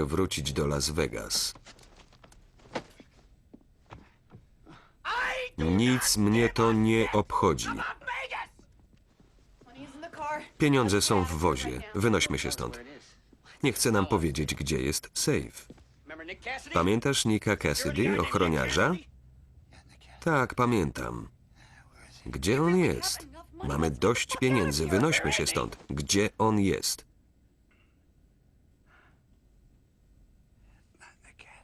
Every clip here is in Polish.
wrócić do Las Vegas. Nic mnie to nie obchodzi. Pieniądze są w wozie. Wynośmy się stąd. Nie chce nam powiedzieć, gdzie jest safe. Pamiętasz Nika Cassidy, ochroniarza? Tak, pamiętam. Gdzie on jest? Mamy dość pieniędzy. Wynośmy się stąd. Gdzie on jest?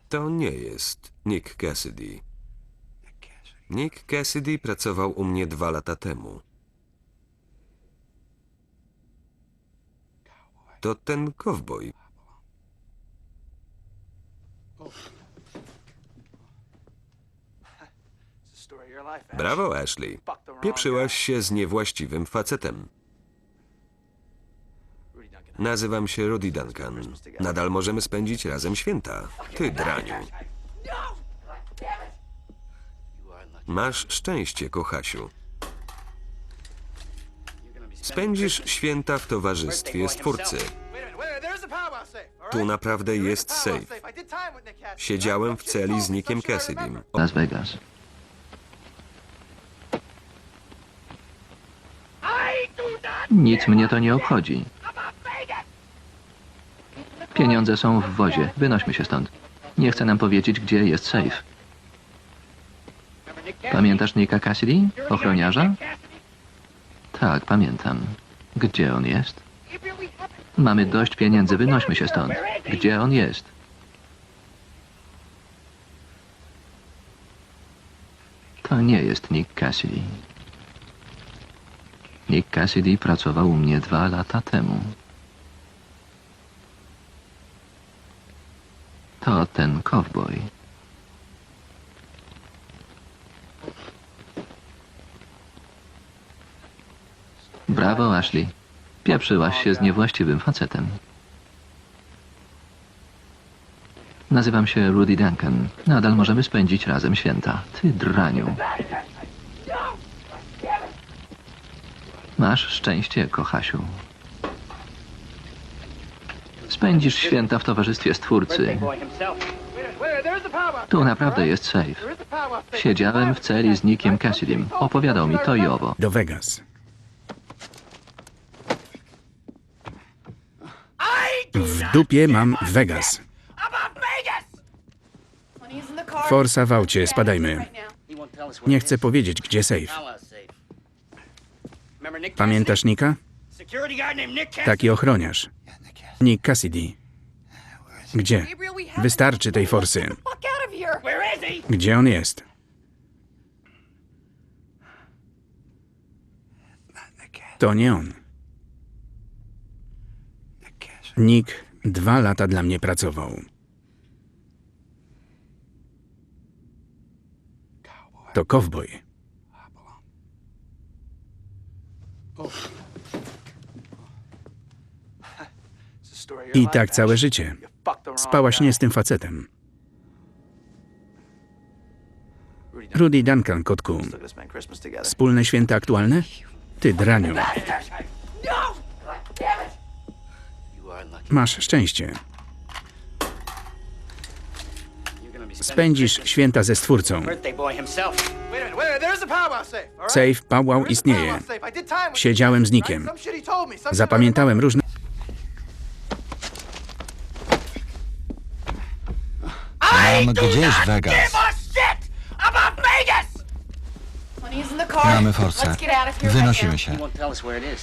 To nie jest Nick Cassidy. Nick Cassidy pracował u mnie dwa lata temu. To ten kowboj. Brawo, Ashley. Pieprzyłaś się z niewłaściwym facetem. Nazywam się Rudy Duncan. Nadal możemy spędzić razem święta. Ty, draniu. Masz szczęście, kochasiu. Spędzisz święta w towarzystwie stwórcy. Tu naprawdę jest safe. Siedziałem w celi z Nickiem Cassidym. Las Vegas. Nic mnie to nie obchodzi. Pieniądze są w wozie. Wynośmy się stąd. Nie chce nam powiedzieć, gdzie jest safe. Pamiętasz Nicka Cassidy? Ochroniarza? Tak, pamiętam. Gdzie on jest? Mamy dość pieniędzy, wynośmy się stąd. Gdzie on jest? To nie jest Nick Cassidy. Nick Cassidy pracował u mnie dwa lata temu. To ten cowboy. Brawo, Ashley. Pieprzyłaś się z niewłaściwym facetem. Nazywam się Rudy Duncan. Nadal możemy spędzić razem święta. Ty draniu. Masz szczęście, kochasiu. Spędzisz święta w towarzystwie Stwórcy. Tu naprawdę jest safe. Siedziałem w celi z Nickiem Cassidym. Opowiadał mi to i owo. Do Vegas. W dupie mam Vegas. Forsa w aucie, spadajmy. Nie chcę powiedzieć, gdzie safe. Pamiętasz Nika? Taki ochroniarz. Nick Cassidy. Gdzie? Wystarczy tej forsy. Gdzie on jest? To nie on. Nick dwa lata dla mnie pracował. To kowboj. I tak całe życie. Spałaś nie z tym facetem. Rudy Duncan, kotku. Wspólne święta aktualne? Ty, draniu. Masz szczęście. Spędzisz święta ze Stwórcą. Safe Powwow istnieje. Siedziałem z Nickiem. Zapamiętałem różne... Mam gdzieś Vegas. Mamy here Wynosimy się.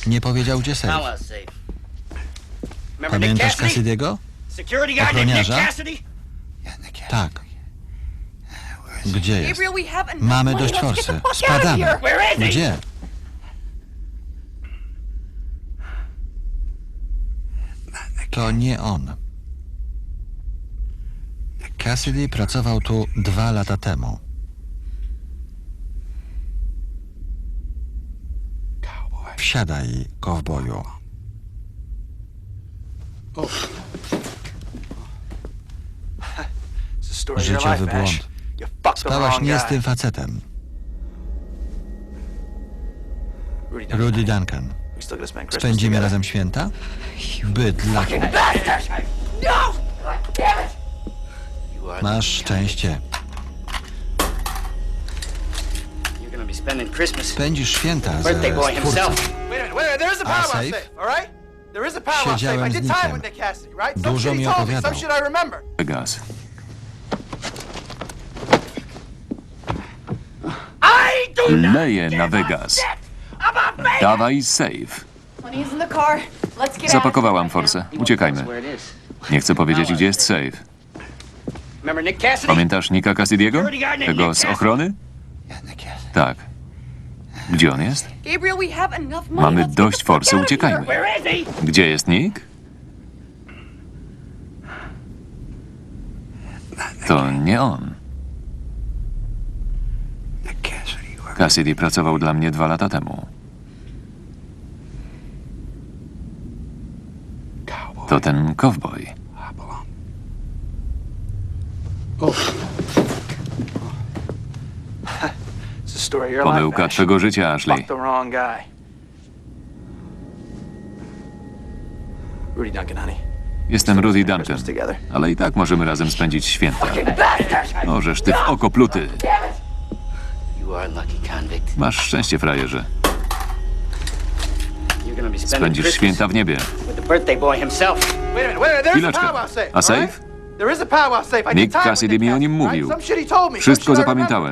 Nie powiedział, gdzie safe. Pamiętasz Cassidy? Cassidy'ego? Ochroniarza? Tak. Gdzie jest? Mamy dość forsy. Spadamy. Gdzie? To nie on. Cassidy pracował tu dwa lata temu. Wsiadaj, kowboju. Życiowy błąd. Spałaś nie z tym facetem. Rudy Duncan. Spędzimy razem święta? Bydlaku. Masz szczęście. Spędzisz święta ze stwórcą. a safe? Siedziałem z Nickiem. Dużo mi opowiadał. Vegas. Leje na Vegas. Dawaj safe. Zapakowałam forsę. Uciekajmy. Nie chcę powiedzieć, gdzie jest safe. Pamiętasz Nika Cassidy'ego? Tego z ochrony? Tak. Gdzie on jest? Gabriel, we have enough money. Mamy dość forsy, uciekajmy. Gdzie jest Nick? To nie on. Cassidy pracował dla mnie dwa lata temu. To ten cowboy. Pomyłka twego życia, Ashley. Fuck the wrong guy. Rudy Duncan, honey. Jestem Rudy Duncan, ale i tak możemy razem spędzić święta. Możesz ty w oko pluty. You are lucky convict. Masz szczęście, frajerze. You're gonna be spending Spędzisz święta w niebie. with the birthday boy himself. Wait a minute, wait a minute. There's a Chwileczkę. A safe? Nick Cassidy mi o nim mówił. Wszystko zapamiętałem.